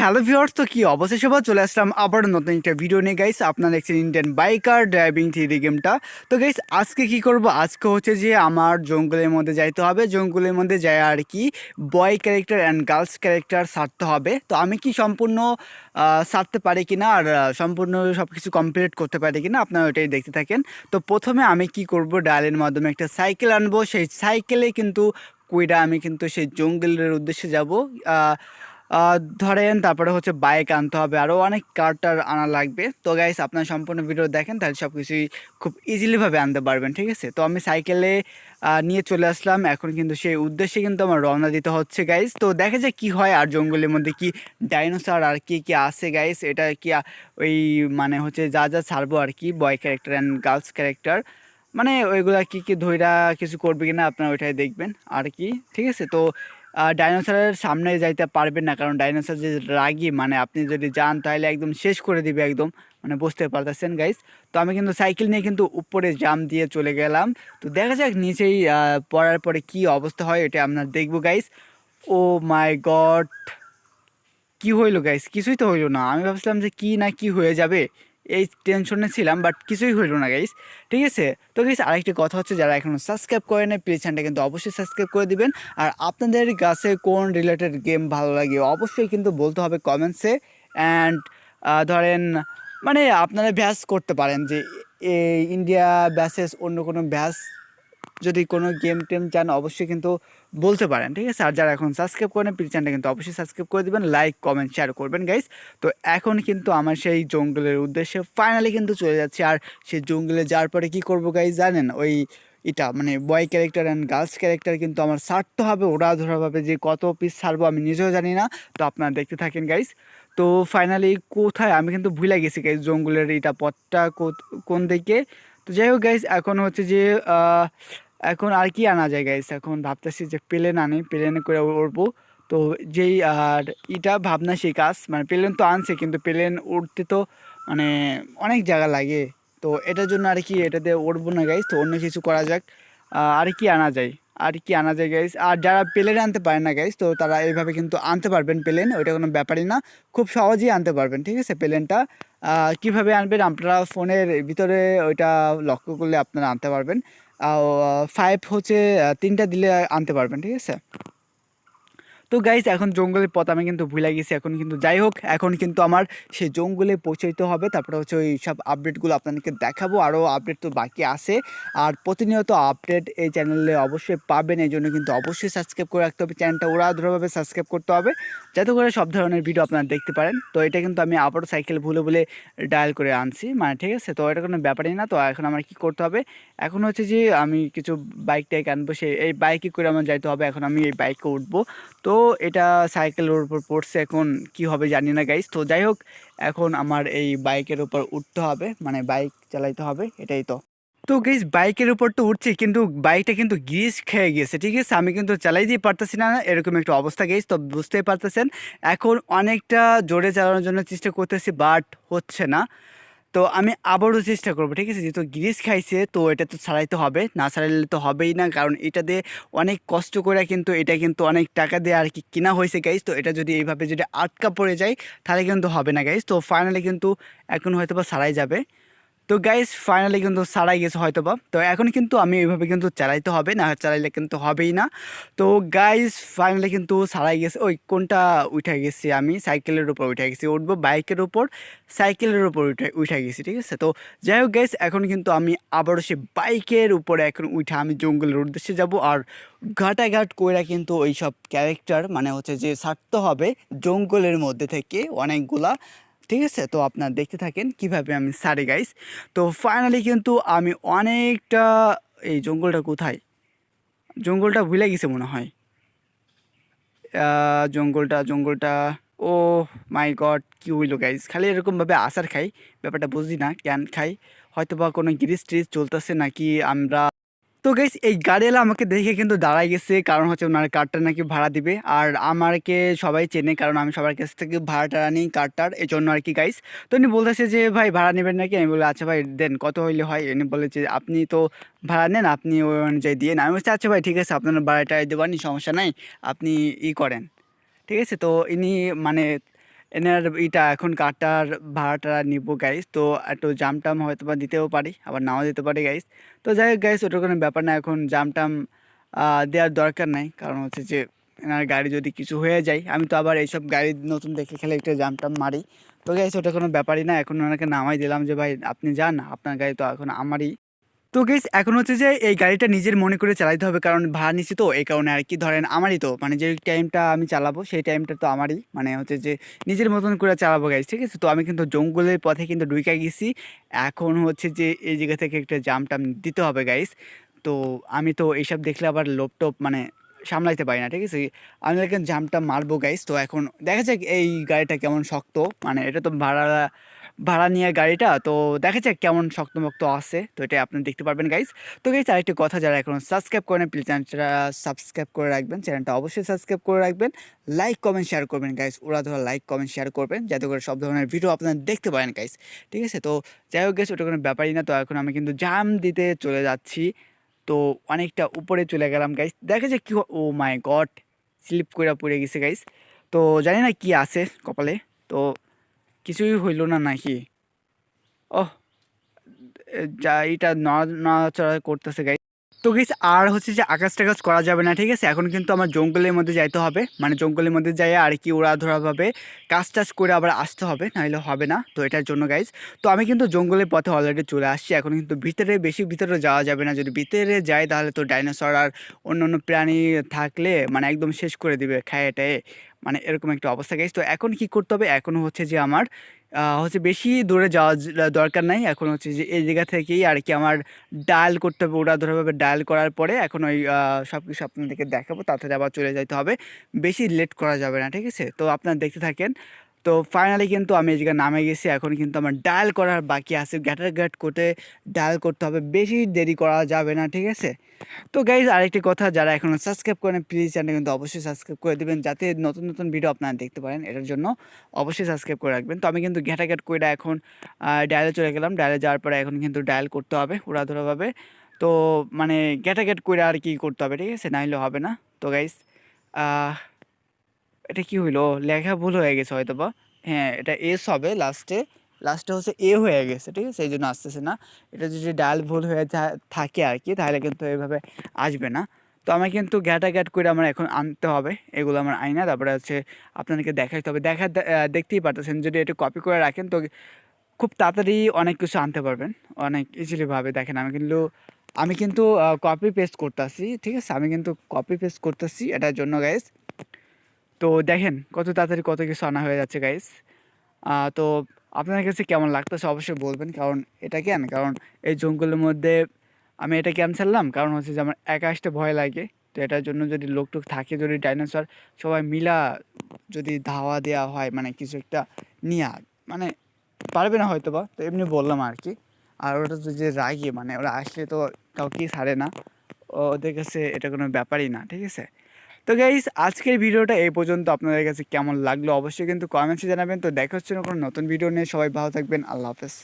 Hello viewers তো কি অবশ্যই সবাই চলে আসলাম আবার নতুন একটা ভিডিও নিয়ে গাইস আপনারা দেখছেন ইন্ডিয়ান বাইকার ড্রাইভিং থ্রি গেমটা তো গাইস আজকে কি করব? আজকে হচ্ছে যে আমার জঙ্গলের মধ্যে যাইতে হবে। জঙ্গলের মধ্যে যায় আর কি boy character and girls character সারতে হবে। তো আমি কি সম্পূর্ণ সারতে পারি কিনা আর সম্পূর্ণ সব কিছু কমপ্লিট করতে পারি কিনা আপনারা ওইটাই দেখতে থাকেন। তো প্রথমে আমি কি করব? ডায়ালের মাধ্যমে একটা সাইকেল আনব। সেই সাইকেলে কিন্তু কুইডা আমি কিন্তু সেই জঙ্গলের উদ্দেশ্যে যাব। ধরেন তারপরে হচ্ছে বাইক আনতে হবে আরও অনেক কারটার আনা লাগবে। তো গাইস আপনার সম্পূর্ণ ভিডিও দেখেন, তাহলে সব কিছুই খুব ইজিলিভাবে আনতে পারবেন, ঠিক আছে? তো আমি সাইকেলে নিয়ে চলে আসলাম। এখন কিন্তু সেই উদ্দেশ্যে কিন্তু আমার রওনা দিতে হচ্ছে গাইস তো দেখা যায় কি হয়, আর জঙ্গলের মধ্যে কি ডাইনোসর আর কি কি আছে গাইস এটা কি ওই মানে হচ্ছে যা যা ছাড়বো আর কি boy character and girls character মানে ওইগুলা কি কি ধইরা কিছু করবে কিনা আপনারা ওইটাই দেখবেন, আর কি, ঠিক আছে? তো ডাইনোসরের সামনে যাইতে পারবেন না। কারণ ডাইনোসর যে রাগি মানে আপনি যদি যান তাহলে একদম শেষ করে দিবে একদম। মানে বুঝতে পারতেছেন গাইস তো আমি কিন্তু সাইকেল নিয়ে কিন্তু উপরে জাম দিয়ে চলে গেলাম। তো দেখা যাক নিচেই পড়ার পরে কি অবস্থা হয় এটা আমরা দেখব গাইস ও মাই গড কি হইল গাইস কিছুই তো হইল না। আমি ভাবছিলাম যে কি না কি হয়ে যাবে। এই টেনশনে ছিলাম বাট কিছুই হইল না গাইস ঠিক আছে? তো গাইস আরেকটি কথা হচ্ছে, যারা এখনও সাবস্ক্রাইব করে নেয় প্লিজ চ্যানেলটা কিন্তু অবশ্যই সাবস্ক্রাইব করে দিবেন। আর আপনাদের কাছে কোন রিলেটেড গেম ভালো লাগে, অবশ্যই কিন্তু বলতে হবে কমেন্টসে অ্যান্ড ধরেন মানে আপনারা ব্যাস করতে পারেন যে ইন্ডিয়া ব্যাসেস অন্য কোনো ব্যাস যদি কোনো গেম টেম চান, অবশ্যই কিন্তু বলতে পারেন, ঠিক আছে? আর যারা এখন সাবস্ক্রাইব করেন প্লিজ চ্যানেলটা কিন্তু অবশ্যই সাবস্ক্রাইব করে দেবেন লাইক কমেন্ট শেয়ার করবেন গাইস তো এখন কিন্তু আমার সেই জঙ্গলের উদ্দেশ্যে ফাইনালি কিন্তু চলে যাচ্ছে। আর সেই জঙ্গলে যাওয়ার পরে কি করব গাইস জানেন? ওই এটা মানে boy character and girls character কিন্তু আমার ছাড়তে হবে, ওরা ধরাভাবে যে কত পিস ছাড়বো আমি নিজেও জানি না। তো আপনারা দেখতে থাকেন গাইস তো ফাইনালি কোথায়? আমি কিন্তু ভুলে গেছি গাইস জঙ্গলের এটা পথটা কোন দিকে? তো যাই হোক গাইস এখন হচ্ছে যে এখন আর কি আনা যায় গাইস এখন ভাবতেছি যে প্লেন আনি প্লেনে করে উড়বো। তো যেই, আর এটা ভাবনা সেই কাজ মানে প্লেন তো আনছে, কিন্তু প্লেন উঠতে তো মানে অনেক জায়গা লাগে। তো এটার জন্য আর কি এটাতে উঠবো না গাইস তো অন্য কিছু করা যাক। আর কি আনা যায়, আর কি আনা যায় গাইস আর যারা প্লেন আনতে পারে না গাইস তো তারা এইভাবে কিন্তু আনতে পারবেন প্লেন, ওইটা কোনো ব্যাপারই না। খুব সহজেই আনতে পারবেন, ঠিক আছে, প্লেনটা। কীভাবে আনবেন আপনারা ফোনের ভিতরে ওইটা লক্ষ্য করলে আপনারা আনতে পারবেন। ফাইভ হচ্ছে তিনটা দিলে আনতে পারবেন ঠিক আছে? তো গাইস এখন জঙ্গলের পথ আমি কিন্তু ভুলে গেছি। এখন কিন্তু যাই হোক, এখন কিন্তু আমার সেই জঙ্গলে পৌঁছাইতে হবে। তারপরে হচ্ছে ওই সব আপডেটগুলো আপনাদেরকে দেখাবো। আরও আপডেট তো বাকি আছে। আর প্রতিনিয়ত আপডেট এই চ্যানেলে অবশ্যই পাবেন। এই জন্য কিন্তু অবশ্যই সাবস্ক্রাইব করে রাখতে হবে। চ্যানেলটা ওরা ধরভাবে সাবস্ক্রাইব করতে হবে। যাতে করে সব ধরনের ভিডিও আপনারা দেখতে পারেন। তো এটা কিন্তু আমি আবারও সাইকেল ভুলে ভুলে ডায়াল করে আনছি। মানে ঠিক আছে? তো এটা কোনো ব্যাপারই না। তো এখন আমার কি করতে হবে? এখন হচ্ছে যে আমি কিছু বাইক টাইক আনব। সে এই বাইকে করে আমার যাইতে হবে। এখন আমি এই বাইকে উঠবো। তো এটা সাইকেলের উপর পড়ছে এখন, কি হবে জানি না গাইস তো যাই হোক, এখন আমার এই বাইকের উপর উঠতে হবে মানে বাইক চালাইতে হবে, এটাই তো। তো গাইস বাইকের উপর তো উঠছি, কিন্তু বাইকটা কিন্তু গ্রিস খেয়ে গেছে, ঠিক আছে? আমি কিন্তু চালাই চালাইতেই পারতেছি না, এরকম একটা অবস্থা গাইস তো বুঝতেই পারতেছেন। এখন অনেকটা জোরে চালানোর জন্য চেষ্টা করতেছি বাট হচ্ছে না। তো আমি আবারও চেষ্টা করব, ঠিক আছে? যেহেতু গ্রিস খাইছে, তো এটা তো ছাড়াইতে হবে, না ছাড়াইলে তো হবেই না, কারণ এটা দিয়ে অনেক কষ্ট করে কিন্তু, এটা কিন্তু অনেক টাকা দিয়ে আর কি কেনা হয়েছে গাইজ তো এটা যদি এইভাবে যদি আটকা পড়ে যায়, তাহলে কিন্তু হবে না গাইজ তো ফাইনালি কিন্তু এখন হয়তো বা ছাড়াই যাবে। তো গাইস ফাইনালি কিন্তু সারাই গেছে হয়তো বা তো এখন কিন্তু আমি এইভাবে কিন্তু চালাইতে হবে, না চালাইলে কিন্তু হবেই না। তো গাইজ ফাইনালি কিন্তু ছাড়াই গেছে। ওই কোনটা উঠে গেছি আমি? সাইকেলের উপর উঠে গেছি। উঠবো বাইকের উপর, সাইকেলের উপর উঠে উঠে গেছি, ঠিক আছে? তো যাই হোক গাইস এখন কিন্তু আমি আবারও সে বাইকের উপরে এখন উঠে আমি জঙ্গলের উদ্দেশ্যে যাব। আর ঘাটাঘাট কইরা কিন্তু ওই সব ক্যারেক্টার মানে হচ্ছে যে ছাড়তে হবে জঙ্গলের মধ্যে থেকে অনেকগুলা। ঠিক আছে? তো আপনারা দেখতে থাকেন কীভাবে আমি সারি গাইস তো ফাইনালি কিন্তু আমি অনেকটা, এই জঙ্গলটা কোথায়? জঙ্গলটা ভুলে গেছে মনে হয়। জঙ্গলটা জঙ্গলটা, ও মাই গড কি হইল গাইস খালি এরকমভাবে আসার খাই, ব্যাপারটা বুঝি না কেন খাই। হয়তো বা কোনো গ্রিস ট্রিস চলতেছে নাকি আমরা তো গাইস এই গাড়িওয়ালা আমাকে দেখে কিন্তু দাঁড়ায় গেছে, কারণ হচ্ছে ওনার কারটা নাকি ভাড়া দিবে। আর আমারকে সবাই চেনে, কারণ আমি সবার কাছ থেকে ভাড়াটা নিই কারটার এই জন্য আর কি গাইস তো উনি বলতেছে যে, ভাই, ভাড়া নেবেন নাকি? আমি বলি আচ্ছা ভাই, দেন, কত হইলে হয়? উনি বলে যে, আপনি তো ভাড়া নেন, আপনি ওই অনুযায়ী দিয়ে আমি বলছি আচ্ছা ভাই, ঠিক আছে, আপনার ভাড়াটা দেবানি সমস্যা নাই, আপনি ই করেন। ঠিক আছে? তো ইনি মানে এনার এটা এখন কাটার ভাড়াটা নিবো গাইস তো একটু জাম টাম হয়তো বা দিতেও পারি, আবার নাও দিতে পারি গাইস তো যাই হোক গাইস ওটার কোনো ব্যাপার না, এখন জাম টাম দেওয়ার দরকার নাই। কারণ হচ্ছে যে, এনার গাড়ি যদি কিছু হয়ে যায়, আমি তো আবার এইসব গাড়ি নতুন দেখে খেলে একটু জাম টাম মারি। তো গাইস ওটা কোনো ব্যাপারই না, এখন ওনাকে নামাই দিলাম যে, ভাই, আপনি যান, আপনার গাড়ি তো এখন আমারই। তো গেস এখন হচ্ছে যে এই গাড়িটা নিজের মনে করে চালাইতে হবে, কারণ ভাড়া নিচ্ছি তো, এই কারণে আর কি। ধরেন আমারই তো মানে যে টাইমটা আমি চালাবো, সেই টাইমটা তো আমারই। মানে হচ্ছে যে নিজের মতন করে চালাবো গাইস ঠিক আছে? তো আমি কিন্তু জঙ্গলের পথে কিন্তু ঢুকে গেছি। এখন হচ্ছে যে এই জায়গা থেকে একটা জাম টাম দিতে হবে গাইস তো আমি তো এইসব দেখলে আবার লোপ টোপ মানে সামলাইতে পারি না, ঠিক আছে? আমি এখন জামটা মারবো গাইস তো এখন দেখা যাক এই গাড়িটা কেমন শক্ত। মানে এটা তো ভাড়া ভাড়া নিয়ে গাড়িটা, তো দেখা যাক কেমন শক্তমক্ত আছে। তো এটা আপনি দেখতে পারবেন গাইস তো গাইস আরেকটি কথা, যারা এখন সাবস্ক্রাইব করেন প্লিজ চ্যানেলটা সাবস্ক্রাইব করে রাখবেন। চ্যানেলটা অবশ্যই সাবস্ক্রাইব করে রাখবেন। লাইক কমেন্ট শেয়ার করবেন গাইস ওরা ধরা লাইক কমেন্ট শেয়ার করবেন, যাতে করে সব ধরনের ভিডিও আপনারা দেখতে পারেন গাইস ঠিক আছে? তো যাই হোক গেছে ওটা কোনো ব্যাপারই না। তো এখন আমি কিন্তু জাম দিতে চলে যাচ্ছি। তো অনেকটা উপরে চলে গেলাম গাইস দেখা যাক কি ও মাই গড স্লিপ করে পড়ে গেছে গাইস তো জানি না কি আছে কপালে। তো কিছুই হইল না নাকি? ওহ যা এটা নড়া- নড়াচড়া করতেছে গাই তো গেস আর হচ্ছে যে আকাশ টাকাশ করা যাবে না, ঠিক আছে? এখন কিন্তু আমার জঙ্গলের মধ্যে যাইতে হবে। মানে জঙ্গলের মধ্যে যাই আর কি ওরা ধরাভাবে কাজ টাজ করে আবার আসতে হবে নাহলে হবে না। তো এটার জন্য গাইজ তো আমি কিন্তু জঙ্গলের পথে অলরেডি চলে আসছি। এখন কিন্তু ভিতরে, বেশি ভিতরে যাওয়া যাবে না। যদি ভিতরে যাই তাহলে তো ডাইনোসর আর অন্য অন্য প্রাণী থাকলে মানে একদম শেষ করে দিবে খায় টায়ে মানে এরকম একটা অবস্থা গাইজ তো এখন কি করতে হবে? এখন হচ্ছে যে আমার হচ্ছে বেশি দূরে যাওয়া দরকার নাই। এখন হচ্ছে যে, এই জায়গা থেকেই আর কি আমার ডায়াল করতে হবে। ওরা ধরোভাবে ডায়াল করার পরে এখন ওই সব কিছু আপনাদেরকে দেখাবো। তাড়াতাড়ি আবার চলে যাইতে হবে। বেশি লেট করা যাবে না, ঠিক আছে? তো আপনারা দেখতে থাকেন। তো ফাইনালি কিন্তু আমি জায়গায় নামে গেছি। এখন কিন্তু আমার ডায়াল করার বাকি আছে। গ্যাটার গ্যাট করে ডায়াল করতে হবে। বেশি দেরি করা যাবে না, ঠিক আছে? তো গাইজ আরেকটি কথা, যারা এখনও সাবস্ক্রাইব করেন প্লিজ চ্যানেল কিন্তু অবশ্যই সাবস্ক্রাইব করে দেবেন। যাতে নতুন নতুন ভিডিও আপনারা দেখতে পারেন, এটার জন্য অবশ্যই সাবস্ক্রাইব করে রাখবেন। তো আমি কিন্তু ঘ্যাটাঘ্যাট করে এখন ডায়ালে চলে গেলাম। ডায়ালে যাওয়ার পরে এখন কিন্তু ডায়াল করতে হবে উড়াধুরাভাবে। তো মানে ঘ্যাটাঘ্যাট করে আর কি করতে হবে, ঠিক আছে? নাহলে হবে না। তো গাইজ এটা কি হইল? লেখা ভুল হয়ে গেছে হয়তো বা হ্যাঁ এটা এস হবে লাস্টে লাস্টে হচ্ছে এ হয়ে গেছে, ঠিক আছে? সেই জন্য আসতেছে না। এটা যদি ডাল ভুল হয়ে থাকে আর কি, তাহলে কিন্তু এভাবে আসবে না। তো আমি কিন্তু ঘ্যাটা ঘ্যাট করে আমার এখন আনতে হবে। এগুলো আমার আইনা তারপরে হচ্ছে আপনাদেরকে দেখাইতে হবে দেখা দেখতেই পারতেছেন। যদি একটু কপি করে রাখেন, তো খুব তাড়াতাড়ি অনেক কিছু আনতে পারবেন। অনেক ইজিলিভাবে দেখেন। আমি কিন্তু আমি কিন্তু কপি পেস্ট করতেছি, ঠিক আছে? আমি কিন্তু কপি পেস্ট করতেছি এটার জন্য গাইস তো দেখেন কত তাড়াতাড়ি কত কিছু আনা হয়ে যাচ্ছে গাইস তো আপনার কাছে কেমন লাগতেছে অবশ্যই বলবেন, কারণ এটা কেন? কারণ এই জঙ্গলের মধ্যে আমি এটা কেন কারণ হচ্ছে যে আমার একা আসতে ভয় লাগে। তো এটার জন্য যদি লোক টোক থাকে, যদি ডাইনোসর সবাই মিলা যদি ধাওয়া দেওয়া হয় মানে কিছু একটা নিয়ে মানে পারবে না হয়তো বা তো এমনি বললাম আর কি আর ওটা তো যে রাগি মানে ওরা আসলে তো কাউকেই ছাড়ে না। ওদের কাছে এটা কোনো ব্যাপারই না, ঠিক আছে? তো গাইজ আজকের ভিডিওটা এই পর্যন্ত। আপনাদের কাছে কেমন লাগল? অবশ্যই কিন্তু কমেন্টসে জানাবেন। তো দেখা হচ্ছে কোনো নতুন ভিডিও নিয়ে। সবাই ভালো থাকবেন। আল্লাহ হাফেজ।